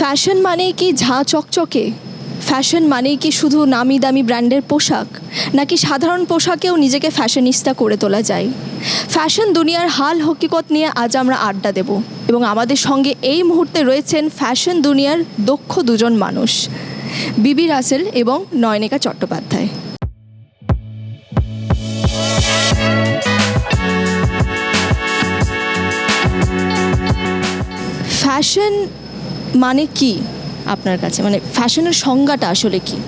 Fashion মানে কি ঝা চকচকে? ফ্যাশন মানে কি শুধু নামি দামি ব্র্যান্ডের পোশাক? নাকি সাধারণ পোশাকেও নিজেকে ফ্যাশনিস্তা করে তোলা যায়? ফ্যাশন দুনিয়ার হাল হকিকত নিয়ে আজ আমরা আড্ডা দেব এবং আমাদের সঙ্গে এই মুহূর্তে রয়েছেন ফ্যাশন দুনিয়ার দক্ষ দুজন মানুষ, বিবি রাসেল এবং নয়নিকা চট্টোপাধ্যায়। ফ্যাশন মানে কি আপনার কাছে? মানে ফ্যাশনের সংজ্ঞাটা আসলে কি?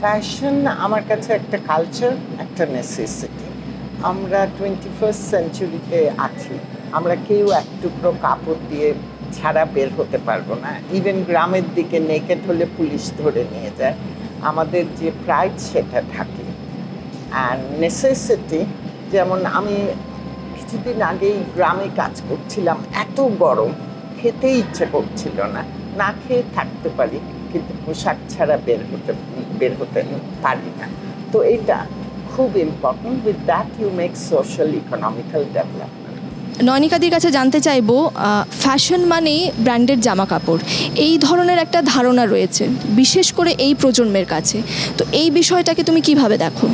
ফ্যাশন আমার কাছে একটা কালচার একটা নেসেসিটি আমরা টোয়েন্টি ফার্স্ট সেঞ্চুরিতে আছি। আমরা কেউ এক টুকরো কাপড় দিয়ে ছাড়া বের হতে পারব না। ইভেন গ্রামের দিকে নেকেট হলে পুলিশ ধরে নিয়ে যায়। আমাদের যে প্রাইড সেটা থাকে। আর নেসেসিটি যেমন আমি কিছুদিন আগেই গ্রামে কাজ করছিলাম, এত গরম। খেতে ইচ্ছে করছিল না। না খেয়ে থাকতে পারি, কিন্তু পোশাক ছাড়া বের হতে বের হতে পারি না। তো এটা খুব important with that you make social economical development নয়নিকাদির কাছে জানতে চাইব ফ্যাশন মানেই ব্র্যান্ডেড জামা কাপড় এই ধরনের একটা ধারণা রয়েছে, বিশেষ করে এই প্রজন্মের কাছে। তো এই বিষয়টাকে তুমি কীভাবে দেখো?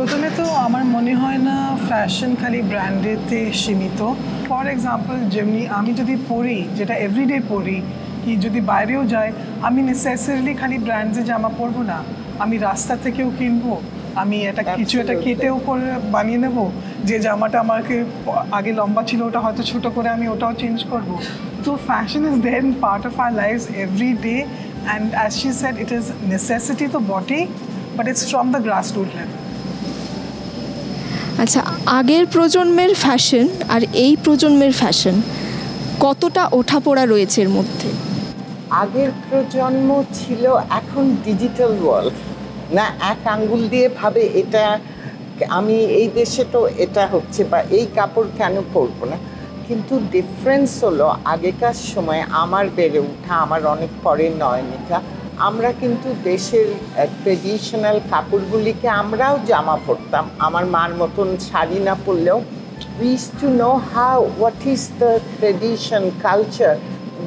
প্রথমে তো আমার মনে হয় না ফ্যাশন খালি ব্র্যান্ডেতে সীমিত। ফর এক্সাম্পল যেমনি আমি যদি পরি যেটা এভরিডে পরি কি যদি বাইরেও যাই আমি নেসেসারিলি খালি ব্র্যান্ডে জামা পরবো না। আমি রাস্তা থেকেও কিনবো আমি এটা কিছু একটা. কেটেও করে বানিয়ে নেব। যে জামাটা আমাকে আগে লম্বা ছিল ওটা হয়তো ছোট করে আমি ওটাও চেঞ্জ করব। তো fashion is then part of our life every day and as she said it is necessity তো বটেই but it's from the grass root level আচ্ছা আগের প্রজন্মের ফ্যাশন আর এই প্রজন্মের ফ্যাশন কতটা ওঠাপড়া রয়েছে এর মধ্যে? আগের প্রজন্ম ছিল এখন ডিজিটাল ওয়ার্ল্ড না, এক আঙ্গুল দিয়ে ভাবে এটা আমি এই দেশে তো এটা হচ্ছে বা এই কাপড় কেন পরবো না? কিন্তু ডিফারেন্স হলো আগেকার সময় আমার বেড়ে ওঠা, আমার অনেক পরে নয়নিকা আমরা কিন্তু দেশের ট্রেডিশনাল কাপড়গুলিকে আমরাও জামা পরতাম। আমার মার মতন শাড়ি না পরলেও to know how, what is the tradition, culture,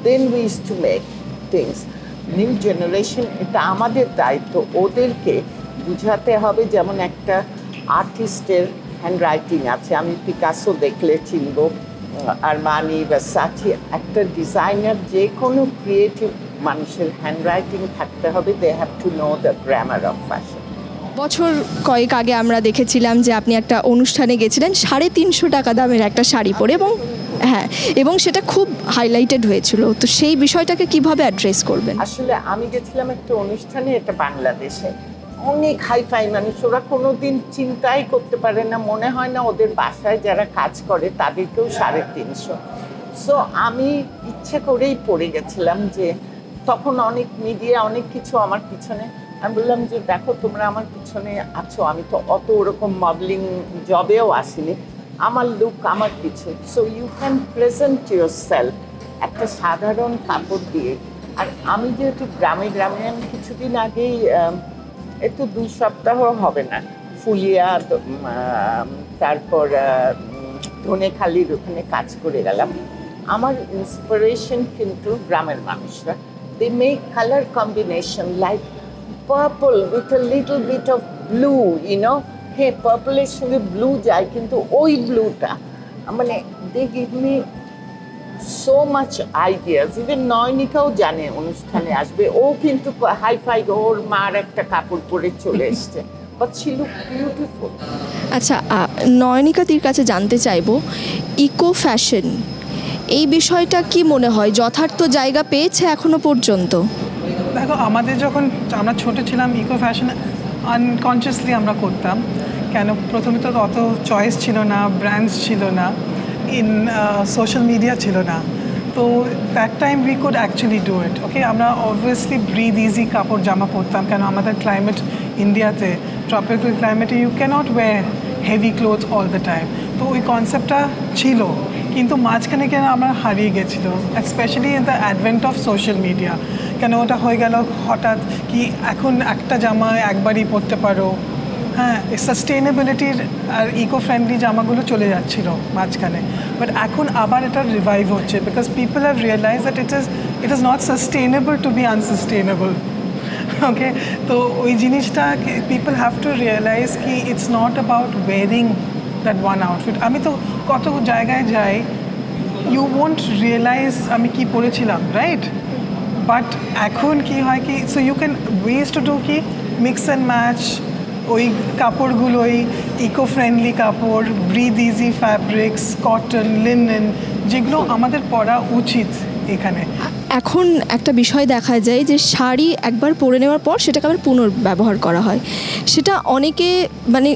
then we used to make things. New generation এটা আমাদের দায়িত্ব। ওদেরকে বুঝাতে হবে যেমন একটা আর্টিস্টের হ্যান্ড রাইটিং আছে। আমি পিকাসো দেখলে চিনব আর মানি বা সাচি একটা ডিজাইনার যে কোনো ক্রিয়েটিভ মানুষের হ্যান্ড রাইটিং থাকতে হবে they have to know the grammar of fashion বছর কয়েক আগে আমরা দেখেছিলাম যে আপনি একটা অনুষ্ঠানে গেছিলেন সাড়ে তিনশো টাকা দামের একটা শাড়ি পরে এবং হ্যাঁ এবং সেটা খুব হাইলাইটেড হয়েছিল। তো সেই বিষয়টাকে কীভাবে অ্যাড্রেস করবেন? আসলে আমি গেছিলাম একটা অনুষ্ঠানে এটা বাংলাদেশে। অনেক হাইফাই মানুষ ওরা কোনোদিন চিন্তাই করতে পারে না মনে হয় না ওদের বাসায় যারা কাজ করে তাদেরকেও সাড়ে তিনশো। সো আমি ইচ্ছে করেই পড়ে গেছিলাম যে তখন অনেক মিডিয়া অনেক কিছু আমার পিছনে। আমি বললাম যে, দেখো, তোমরা আমার পিছনে আছো। আমি তো অত ওরকম মডেলিং জবেও আসিনি। আমার লুক আমার কিছু so you can present yourself একটা সাধারণ কাপড় দিয়ে। আর আমি যেহেতু গ্রামে গ্রামে আমি কিছুদিন আগেই একটু দুই সপ্তাহ হবে না, ফুলিয়া দ- তারপর ধনেখালির ওখানে কাজ করে গেলাম। আমার ইন্সপিরেশন কিন্তু গ্রামের মানুষরা। They make colour combination like purple with a little bit of blue you know হ্যাঁ পার্পলের সঙ্গে ব্লু যায় কিন্তু ওই ব্লুটা মানে they give me so much ideas even নয়নিকাও জানে, অনুষ্ঠানে আসবে। ও কিন্তু হাই ফাই ওর মার একটা কাপড় পরে চলে এসছে। বাট ছি লুক বিউটিফুল আচ্ছা নয়নিকাদির কাছে জানতে চাইব ইকো ফ্যাশন এই বিষয়টা কি মনে হয়? যথার্থ জায়গা পেয়েছে এখনও পর্যন্ত। দেখো, আমাদের যখন আমরা ছোট ছিলাম ইকো ফ্যাশন আনকনসিয়াসলি আমরা করতাম। কেন? প্রথমে তো অত চয়েস ছিল না ব্র্যান্ডস ছিল না ইন সোশ্যাল মিডিয়া ছিল না। তো that time we could actually do it okay আমরা অবভিয়াসলি ব্রিদ ইজি কাপড় জামা পরতাম, কেন? আমাদের ক্লাইমেট ইন্ডিয়াতে tropical ক্লাইমেটে you can't wear heavy cloth all the time তো ওই কনসেপ্টটা ছিল। কিন্তু মাঝখানে কেন আমরা হারিয়ে গেছিল? Specially in the advent of social media কেন ওটা হয়ে গেল হঠাৎ কি এখন একটা জামা একবারই পরতে পারো? হ্যাঁ সাস্টেনেবিলিটির আর ইকো ফ্রেন্ডলি জামাগুলো চলে যাচ্ছিল মাঝখানে। বাট এখন আবার এটা রিভাইভ হচ্ছে because people have realise that it is it is not sustainable to be unsustainable okay তো ওই জিনিসটা পিপল হ্যাভ টু রিয়েলাইজ কি it's not about wearing that one outfit আমি তো কত জায়গায় যাই ইউ ওয়ন্ট রিয়েলাইজ আমি কি পরেছিলাম রাইট বাট এখন কি হয় কি so you can ways to do কি মিক্স অ্যান্ড ম্যাচ ওই কাপড়গুলোই ইকো ফ্রেন্ডলি কাপড় breathe easy fabrics cotton linen যেগুলো আমাদের পরা উচিত এখানে। এখন একটা বিষয় দেখা যায় যে শাড়ি একবার পরে নেওয়ার পর সেটাকে আবার পুনর্ব্যবহার করা হয়। সেটা অনেকে মানে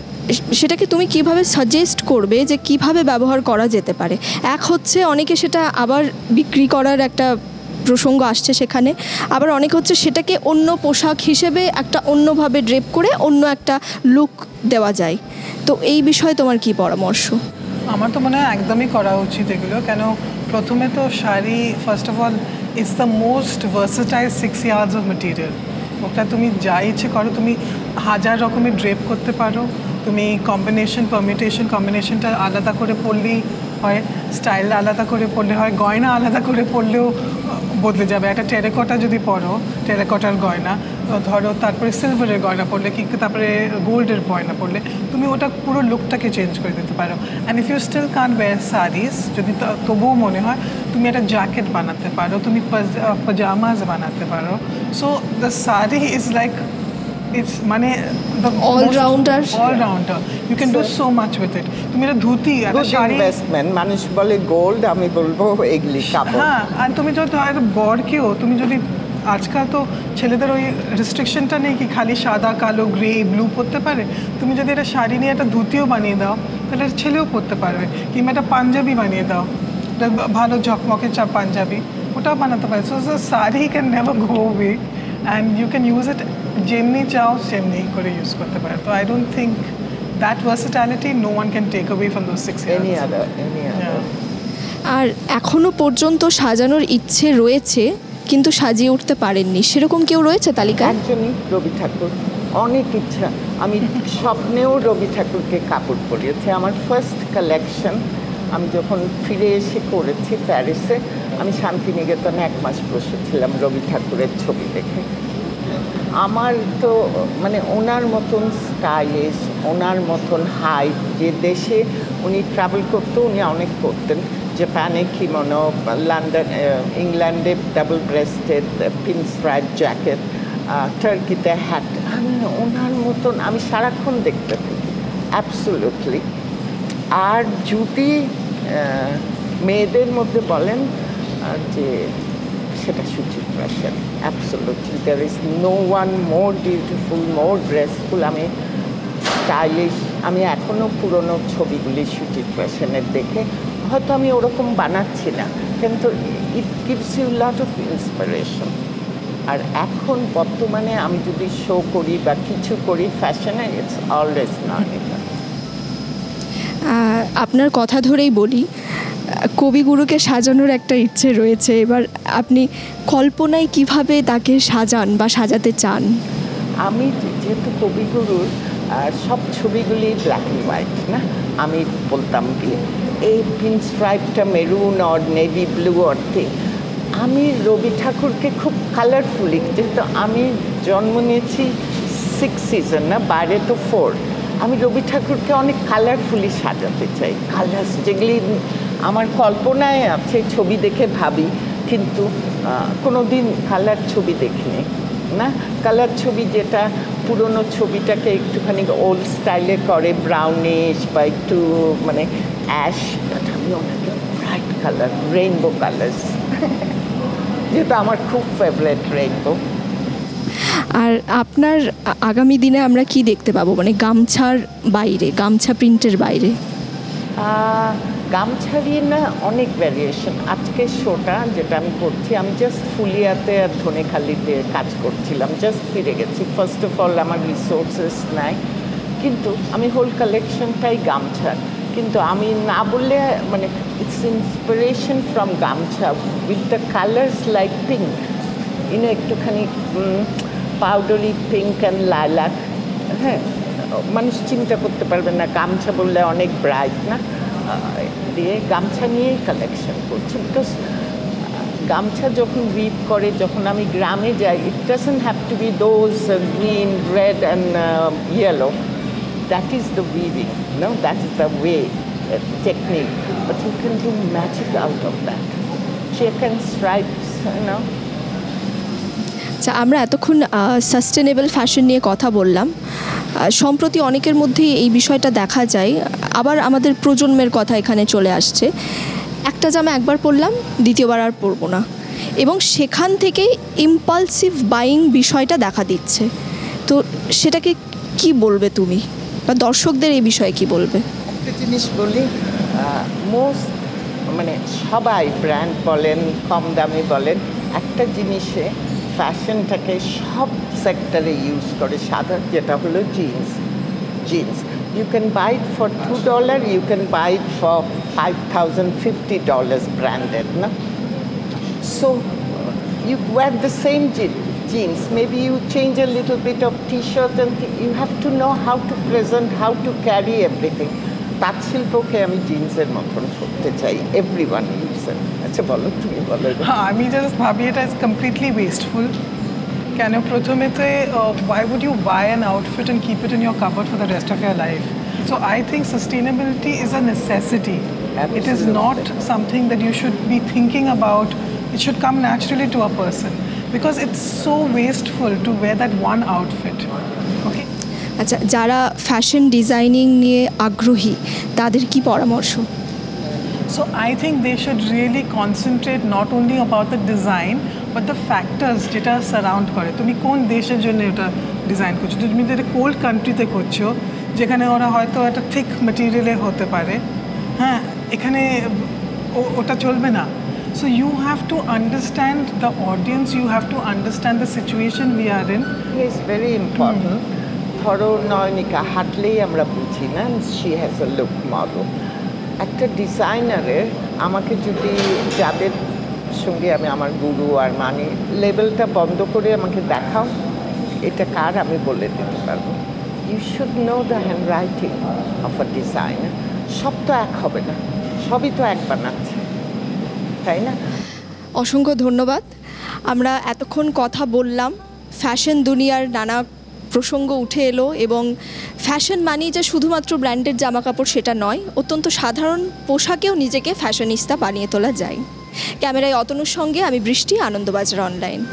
সেটাকে তুমি কীভাবে সাজেস্ট করবে যে কীভাবে ব্যবহার করা যেতে পারে? এক হচ্ছে অনেকে সেটা আবার বিক্রি করার একটা প্রসঙ্গ আসছে সেখানে। আবার অনেক হচ্ছে সেটাকে অন্য পোশাক হিসেবে একটা অন্যভাবে ড্রেপ করে অন্য একটা লুক দেওয়া যায়। তো এই বিষয়ে তোমার কি পরামর্শ? আমার তো মনে হয় একদমই করা উচিত এগুলো। কেন প্রথমে তো sari first of all it's the most versatile six years of material ওটা তুমি যা ইচ্ছে করো, তুমি হাজার রকমের ড্রেপ করতে পারো। তুমি কম্বিনেশন পারমিটেশন কম্বিনেশনটা আলাদা করে পড়লেই হয় স্টাইল আলাদা করে পড়লে হয়, গয়না আলাদা করে পড়লেও বদলে যাবে। একটা টেরেকটা যদি পরো, টেরেকটার গয়না ধরো তারপরে সিলভারের গয়না পরলে কি তারপরে গোল্ডের গয়না পরলে তুমি ওটা পুরো লুকটাকে চেঞ্জ করে দিতে পারো। And if you still can wear saris যদি তা- তবুও মনে হয় তুমি একটা জ্যাকেট বানাতে পারো তুমি পাজামাস বানাতে পারো। So the sari is like it's মানে All-rounder. All-rounder you can do so much with it তুমি একটা ধুতি গুড শাড়ি ইনভেস্টমেন্ট মানুষ বলে গোল্ড আমি বলব এগুলি কাপড়। হ্যাঁ আর তুমি যদি আর বরকেও তুমি যদি আজকাল তো ছেলেদের ওই রেস্ট্রিকশনটা নেই কি খালি সাদা কালো গ্রে ব্লু পরতে পারে। তুমি যদি একটা শাড়ি নিয়ে একটা ধুতিও বানিয়ে দাও তাহলে ছেলেও পরতে পারবে। কিংবা একটা পাঞ্জাবি বানিয়ে দাও। একটা ভালো ঝকমকে চা পাঞ্জাবি ওটাও বানাতে পারে। So sari can never go away and you can use it যেমনি চাও সেমনি করে ইউজ করতে পারে। তো I don't think that versatility no one can take away from those six any other any other আর এখনও পর্যন্ত সাজানোর ইচ্ছে রয়েছে কিন্তু সাজিয়ে উঠতে পারেননি। সেরকম কেউ রয়েছে তালিকায়? একজনই রবি ঠাকুর। অনেক ইচ্ছা। আমি স্বপ্নেও রবি ঠাকুরকে কাপড় পরিয়েছি। আমার ফার্স্ট কালেকশন আমি যখন ফিরে এসে করেছি প্যারিসে আমি শান্তিনিকেতনে এক মাস বসেছিলাম রবি ঠাকুরের ছবি দেখে। আমার তো মানে ওনার মতন স্টাইলিশ ওনার মতন হাইট যে দেশে উনি ট্রাভেল করতো, উনি অনেক করতেন। জাপানে কিমোনো লন্ডন ইংল্যান্ডে double breasted pin stripe jacket টার্কিতে hat আমি ওনার মতন, আমি সারাক্ষণ দেখতে থাকি। অ্যাবসোলুটলি আর যদি মেয়েদের মধ্যে বলেন যে সেটা Suchitra Sen. Absolutely there is no one more beautiful more dressful আমি স্টাইলিশ আমি এখনও পুরনো ছবিগুলি সুচিত্রা সেনের দেখে হয়তো আমি ওরকম বানাচ্ছি না কিন্তু it gives you lot of inspiration আর এখন বর্তমানে আমি যদি শো করি বা কিছু করি ফ্যাশনে ইটস অলওয়েজ নট আপনার কথা ধরেই বলি কবিগুরুকে সাজানোর একটা ইচ্ছে রয়েছে। এবার আপনি কল্পনায় কীভাবে তাকে সাজান বা সাজাতে চান? আমি যেহেতু কবিগুরুর সব ছবিগুলি ব্ল্যাক অ্যান্ড হোয়াইট না? আমি বলতাম কি এই pin স্ট্রাইপটা maroon or navy blue or thing আমি রবি ঠাকুরকে খুব কালারফুলি যেহেতু আমি জন্ম নিয়েছি সিক্স সিজন না বাইরে তো ফোর আমি রবি ঠাকুরকে অনেক কালারফুলি সাজাতে চাই। কালার যেগুলি আমার কল্পনায় আছে, ছবি দেখে ভাবি, কিন্তু কোনো দিন কালার ছবি দেখিনি, না? কালার ছবি যেটা পুরনো ছবিটাকে একটুখানি ওল্ড স্টাইলে করে ব্রাউনিশ বা একটু মানে অ্যাশ বাট আমি ওনাকে ব্রাইট কালার রেইনবো কালার্স যেটা আমার খুব ফেভারেট রেইনবো আর আপনার আগামী দিনে আমরা কি দেখতে পাবো? মানে গামছার বাইরে গামছা প্রিন্টের বাইরে? আহ, গামছাড়ি না অনেক ভ্যারিয়েশন আজকে শোটা যেটা আমি করছি আমি জাস্ট ফুলিয়াতে আর ধনেখালিতে কাজ করছিলাম জাস্ট ফিরে গেছি। ফার্স্ট অফ অল আমার রিসোর্সেস নাই কিন্তু আমি হোল কালেকশনটাই গামছার। কিন্তু আমি না বললে মানে it's inspiration from gamcha with the colours like pink ইনো একটুখানি পাউডারি পিঙ্ক অ্যান্ড লাইলাক হ্যাঁ মানুষ চিন্তা করতে পারবে না, গামছা বললে অনেক ব্রাইট না? দিয়ে গামছা নিয়েই কালেকশন করছি বিকজ গামছা যখন উইভ করে, যখন আমি গ্রামে যাই it doesn't have to be those green red and yellow that is the weaving no that is the way technique but you can do magic out of that check and stripes no আচ্ছা আমরা এতক্ষণ sustainable fashion নিয়ে কথা বললাম। সম্প্রতি অনেকের মধ্যেই এই বিষয়টা দেখা যায়। আবার আমাদের প্রজন্মের কথা এখানে চলে আসছে। একটা জামা একবার পরলাম, দ্বিতীয়বার আর পরবো না। এবং সেখান থেকেই ইম্পালসিভ বাইং বিষয়টা দেখা দিচ্ছে। তো সেটাকে কি বলবে তুমি? বা দর্শকদের এই বিষয়ে কি বলবে? একটা জিনিস বলি মোস্ট মানে সবাই ব্র্যান্ড বলেন, কম দামে বলেন, একটা জিনিসে ফ্যাশনটাকে সব সেক্টরে ইউজ করে। সাধারণ যেটা হলো jeans jeans you can buy it for two dollar you can buy it for five thousand fifty dollars branded না? So, you wear the same je- jeans. Maybe you change a little bit of t-shirt and th- you have to know how to present, how to carry everything. তাঁত শিল্পকে আমি জিন্সের মতন করতে চাই every one ইউজের আচ্ছা বলো তুমি বলো এবার। হ্যাঁ আমি জাস্ট ভাবি এটা ইজ কমপ্লিটলি ওয়েস্টফুল কেন প্রথমেতে why would you buy an outfit and keep it in your cover for the rest of year life so I think sustainability is a necessity it is not something that you should be thinking about it should come naturally to a person because it's so wasteful to wear that one outfit okay আচ্ছা যারা fashion designing নিয়ে আগ্রহী তাদের কি পরামর্শ So I think they should really concentrate not only about the design but the factors যেটা surround করে তুমি কোন দেশের জন্য ওটা ডিজাইন করছ তুমি যদি কোল্ড কান্ট্রিতে করছ যেখানে ওরা হয়তো একটা থিক মেটেরিয়ালে হতে পারে হ্যাঁ এখানে ও- ওটা চলবে না so you have to understand the audience you have to understand the situation we are in is very important ধরো নয়নিকা হাঁটলেই আমরা বুঝি না she has a look model একটা ডিজাইনারের আমাকে যদি যাদের সঙ্গে আমি আমার গুরু আর মানি লেভেলটা বন্ধ করে আমাকে দেখাও এটা কার আমি বলে দিতে পারব you should know the handwriting of a designer সব তো এক হবে না সবই তো এক বানাচ্ছে তাই না? অসংখ্য ধন্যবাদ। আমরা এতক্ষণ কথা বললাম, ফ্যাশন দুনিয়ার নানা প্রসঙ্গ উঠে এলো এবং ফ্যাশন মানেই যে শুধুমাত্র ব্র্যান্ডেড জামা কাপড় সেটা নয়, অত্যন্ত সাধারণ পোশাকেও নিজেকে ফ্যাশনিস্তা বানিয়ে তোলা যায়। ক্যামেরায় অতনুর সঙ্গে আমি বৃষ্টি, আনন্দবাজার অনলাইন।